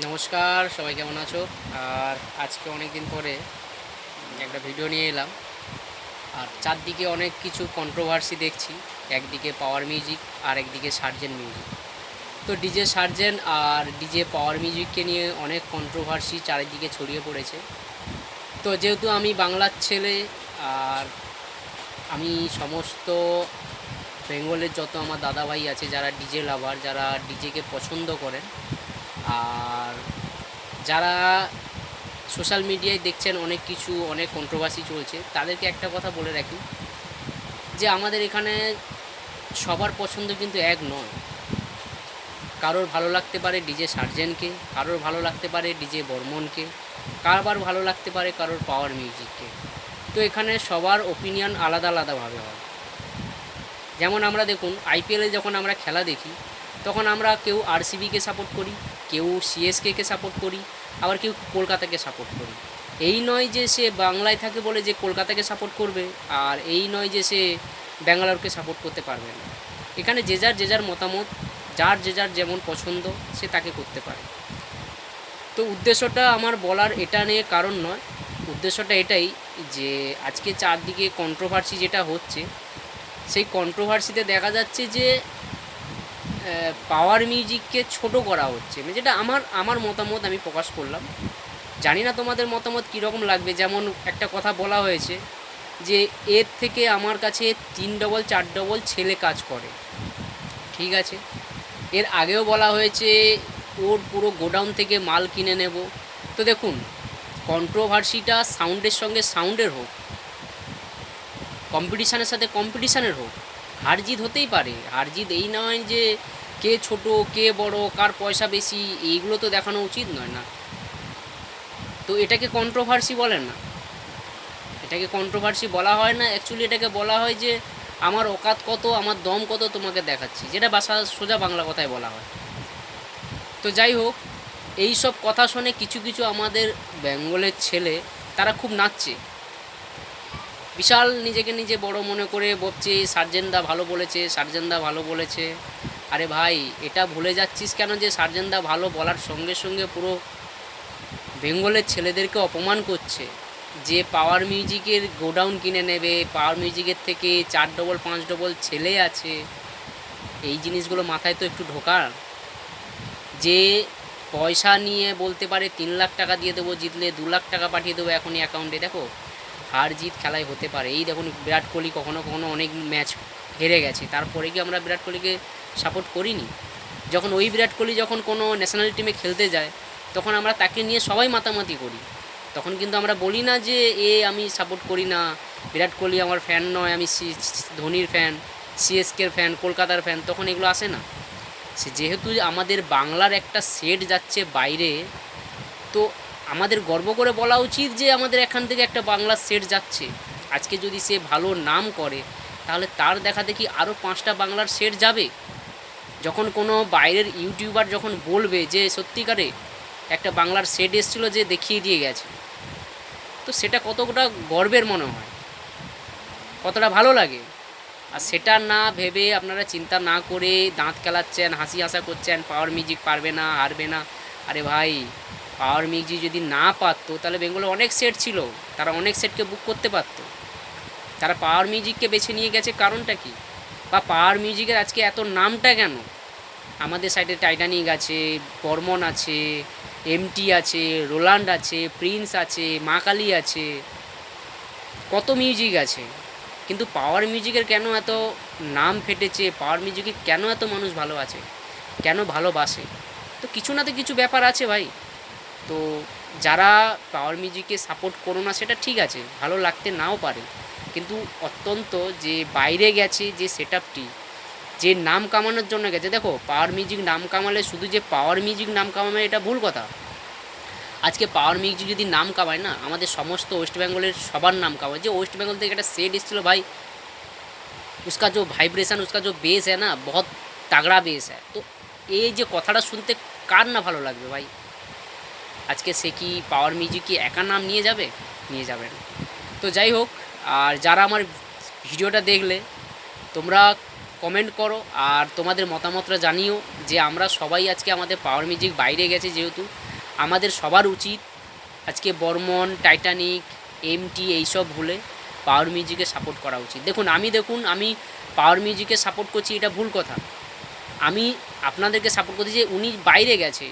নমস্কার, সবাই কেমন আছো? আর আজকে অনেক দিন পরে একটা ভিডিও নিয়ে এলাম। আর চারদিকে অনেক কিছু কন্ট্রোভার্সি দেখছি। একদিকে পাওয়ার মিউজিক আর একদিকে সার্জেন মিউজিক তো ডিজে সার্জেন আর ডিজে পাওয়ার মিউজিককে নিয়ে অনেক কন্ট্রোভার্সি চারিদিকে ছড়িয়ে পড়েছে। তো যেহেতু আমি বাংলার ছেলে, আর আমি সমস্ত বেঙ্গলের যত আমার দাদাভাই আছে, যারা ডিজে লাভার যারা ডিজেকে পছন্দ করেন আর যারা সোশ্যাল মিডিয়ায় দেখছেন অনেক কিছু, অনেক কন্ট্রোভার্সি চলছে, তাদেরকে একটা কথা বলে রাখি যে আমাদের এখানে সবার পছন্দ কিন্তু এক নয়। কারোর ভালো লাগতে পারে ডিজে সার্জেনকে কারোর ভালো লাগতে পারে ডিজে বর্মনকে কারবার ভালো লাগতে পারে কারোর পাওয়ার মিউজিককে তো এখানে সবার ওপিনিয়ন আলাদা আলাদাভাবে হয়। যেমন আমরা দেখুন আইপিএলে যখন আমরা খেলা দেখি তখন আমরা কেউ আরসিবিকে সাপোর্ট করি, কেউ সিএসকেকে সাপোর্ট করি, আবার কেউ কলকাতাকে সাপোর্ট করি। এই নয় যে সে বাংলায় থাকে বলে যে কলকাতাকে সাপোর্ট করবে, আর এই নয় যে সে ব্যাঙ্গালোরকে সাপোর্ট করতে পারবে না। এখানে যে যার যে যার মতামত, যার, যে যার যেমন পছন্দ, সে তাকে করতে পারে। তো উদ্দেশ্যটা আমার বলার এটা নিয়ে কারণ নয়। উদ্দেশ্যটা এটাই যে আজকে চারদিকে কন্ট্রোভার্সি যেটা হচ্ছে, সেই কন্ট্রোভার্সিতে দেখা যাচ্ছে যে পাওয়ার মিউজিককে ছোট করা হচ্ছে। মানে যেটা আমার আমার মতামত আমি প্রকাশ করলাম। জানি না তোমাদের মতামত কীরকম লাগবে। যেমন একটা কথা বলা হয়েছে যে, এর থেকে আমার কাছে তিন ডবল চার ডবল ছেলে কাজ করে। ঠিক আছে? এর আগেও বলা হয়েছে, ওর পুরো গোডাউন থেকে মাল কিনে নেব। তো দেখুন কন্ট্রোভার্সিটা সাউন্ডের সঙ্গে সাউন্ডের হোক কম্পিটিশানের সাথে কম্পিটিশানের হোক হার জিত হতেই পারে। হার জিত এই নয় যে কে ছোট, কে বড়, কার পয়সা বেশি, এইগুলো তো দেখানো উচিত নয় না। তো এটাকে কন্ট্রোভার্সি বলেন না। এটাকে কন্ট্রোভার্সি বলা হয় না। অ্যাকচুয়ালি এটাকে বলা হয় যে, আমার অকাত কত, আমার দম কত তোমাকে দেখাচ্ছি। যেটা বাসা, সোজা বাংলা কথায় বলা হয়। তো যাই হোক, এই সব কথা শুনে কিছু কিছু আমাদের বেঙ্গলের ছেলে, তারা খুব নাচছে। বিশাল নিজেকে নিজে বড় মনে করে ভাবছে সার্জেনদা ভালো বলেছে, সার্জেনদা ভালো বলেছে। আরে ভাই, এটা ভুলে যাচ্ছিস কেন যে সার্জেনদা ভালো বলার সঙ্গে সঙ্গে পুরো বেঙ্গলের ছেলেদেরকে অপমান করছে? যে পাওয়ার মিউজিকের গোডাউন কিনে নেবে পাওয়ার মিউজিকের থেকে চার ডবল পাঁচ ডবল ছেলে আছে, এই জিনিসগুলো মাথায় তো একটু ঢোকার। যে পয়সা নিয়ে বলতে পারে তিন লাখ টাকা দিয়ে দেবো, জিতলে দু লাখ টাকা পাঠিয়ে দেবো এখনই অ্যাকাউন্টে দেখো। হার জিত খেলায় হতে পারে। এই দেখুন, বিরাট কোহলি কখনো কখনো অনেক ম্যাচ হেরে গেছে। তারপরে কি আমরা বিরাট কোহলিকে সাপোর্ট করিনি? যখন ওই বিরাট কোহলি যখন কোনো ন্যাশনাল টিমে খেলতে যায়, তখন আমরা তাকে নিয়ে সবাই মাতামাতি করি। তখন কিন্তু আমরা বলি না যে, এ, আমি সাপোর্ট করি না। বিরাট কোহলি আমার ফ্যান নয়, আমি ধোনির ফ্যান সিএসকের ফ্যান কলকাতার ফ্যান তখন এগুলো আসে না। সে যেহেতু আমাদের বাংলার একটা সেট যাচ্ছে বাইরে, তো আমাদের গর্ব করে বলা উচিত যে আমাদের এখান থেকে একটা বাংলার সেট যাচ্ছে। আজকে যদি সে ভালো নাম করে, তাহলে তার দেখা দেখি আরও পাঁচটা বাংলার সেট যাবে? যখন কোনো বাইরের ইউটিউবার যখন বলবে যে, সত্যিকারে একটা বাংলার সেট এসেছিল যে দেখিয়ে দিয়ে গেছে। তো সেটা কতটা গর্বের মনে হয়? কতটা ভালো লাগে? আর সেটা না ভেবে আপনারা চিন্তা না করে দাঁত খেলাচ্ছেন হাসি হাসা করছেন পাওয়ার মিউজিক পারবে না, হারবে না। আরে ভাই পাওয়ার মিউজিক যদি না পারতো, তাহলে বেঙ্গলে অনেক সেট ছিল। তারা অনেক সেটকে বুক করতে পারতো। তারা পাওয়ার মিউজিককে বেছে নিয়ে গেছে কারণটা কি? বা পাওয়ার মিউজিকের আজকে এত নামটা কেন? আমাদের সাইডে টাইটানিক আছে বর্মন আছে এমটি আছে রোলান্ড আছে প্রিন্স আছে, মা কালী আছে। কত মিউজিক আছে। কিন্তু পাওয়ার মিউজিকের কেন এত নাম ফেটেছে? পাওয়ার মিউজিকে কেন এত মানুষ ভালো আছে? কেন ভালোবাসে? তো কিছু না তো কিছু ব্যাপার আছে ভাই। তো যারা পাওয়ার মিউজিককে সাপোর্ট করো না সেটা ঠিক আছে ভালো লাগতে নাও পারে কিন্তু অত্যন্ত যে বাইরে গেছে যে সেট আপটি যে নাম কামানোর জন্য গেছে দেখো পাওয়ার মিউজিক নাম কামালে শুধু যে পাওয়ার মিউজিক নাম কামাবে এটা ভুল কথা আজকে পাওয়ার মিউজিক যদি নাম কামায় না আমাদের সমস্ত ওয়েস্ট বেঙ্গলের সবার নাম কামায় যে ওয়েস্ট বেঙ্গল থেকে একটা সেট এসেছিলো ভাই उसका जो वाइब्रेशन उसका जो बेस है ना बहुत তাগড়া বেস है তো এই যে কথাটা শুনতে কার না ভালো লাগবে ভাই আজকে সে কি পাওয়ার মিউজিক কি একা নাম নিয়ে যাবে? নিয়ে যাবে না। তো যাই হোক, আর যারা আমার ভিডিওটা দেখলে, তোমরা কমেন্ট করো, আর তোমাদের মতামতটা জানিও যে আমরা সবাই আজকে আমাদের পাওয়ার মিউজিক বাইরে গেছে যেহেতু। আমাদের সবার উচিত আজকে বর্মন টাইটানিক এমটি এইসব ভুলে পাওয়ার মিউজিকে সাপোর্ট করা উচিত। দেখুন, আমি দেখুন, আমি পাওয়ার মিউজিকে সাপোর্ট করছি, এটা ভুল কথা। আমি আপনাদেরকে সাপোর্ট করছি যে উনি বাইরে গেছে।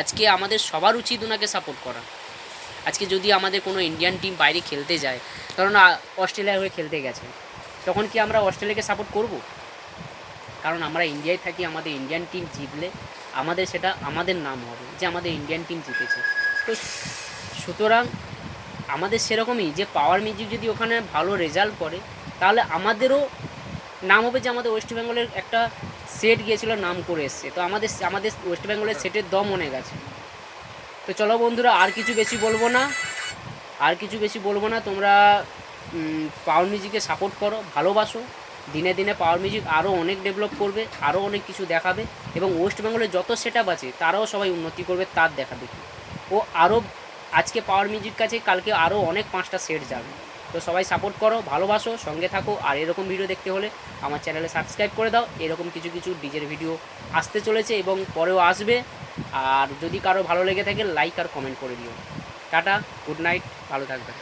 আজকে আমাদের সবার উচিত ওনাকে সাপোর্ট করা। আজকে যদি আমাদের কোনো ইন্ডিয়ান টিম বাইরে খেলতে যায় কারণ অস্ট্রেলিয়ার হয়ে খেলতে গেছে, তখন কি আমরা অস্ট্রেলিয়াকে সাপোর্ট করব? কারণ আমরা ইন্ডিয়ায় থাকি, আমাদের ইন্ডিয়ান টিম জিতলে আমাদের সেটা, আমাদের নাম হবে যে আমাদের ইন্ডিয়ান টিম জিতেছে। তো সুতরাং আমাদের সেরকমই যে পাওয়ার মিউজিক যদি ওখানে ভালো রেজাল্ট করে, তাহলে আমাদেরও নাম হবে যে আমাদের ওয়েস্ট বেঙ্গলের একটা সেট গিয়েছিল, নাম করে এসছে। তো আমাদের আমাদের ওয়েস্ট বেঙ্গলের সেটের দম অনেক আছে। তো চলো বন্ধুরা, আর কিছু বেশি বলব না। আর কিছু বেশি বলব না, তোমরা পাওয়ার মিউজিকে সাপোর্ট করো, ভালোবাসো। দিনে দিনে পাওয়ার মিউজিক আরও অনেক ডেভেলপ করবে আরও অনেক কিছু দেখাবে এবং ওয়েস্ট বেঙ্গলের যত সেট আপ আছে, তারাও সবাই উন্নতি করবে, তার দেখাবে ও আরও আজকে পাওয়ার মিউজিক কাছে কালকে আরও অনেক পাঁচটা সেট যাবে। তো সবাই সাপোর্ট করো, ভালোবাসো, সঙ্গে থাকো, আর এরকম ভিডিও দেখতে হলে আমার চ্যানেলে সাবস্ক্রাইব করে দাও। এরকম কিছু কিছু ডিজের ভিডিও আসতে চলেছে এবং পরেও আসবে। আর যদি কারও ভালো লেগে থাকে লাইক আর কমেন্ট করে দিও। টাটা গুড নাইট ভালো থাকবে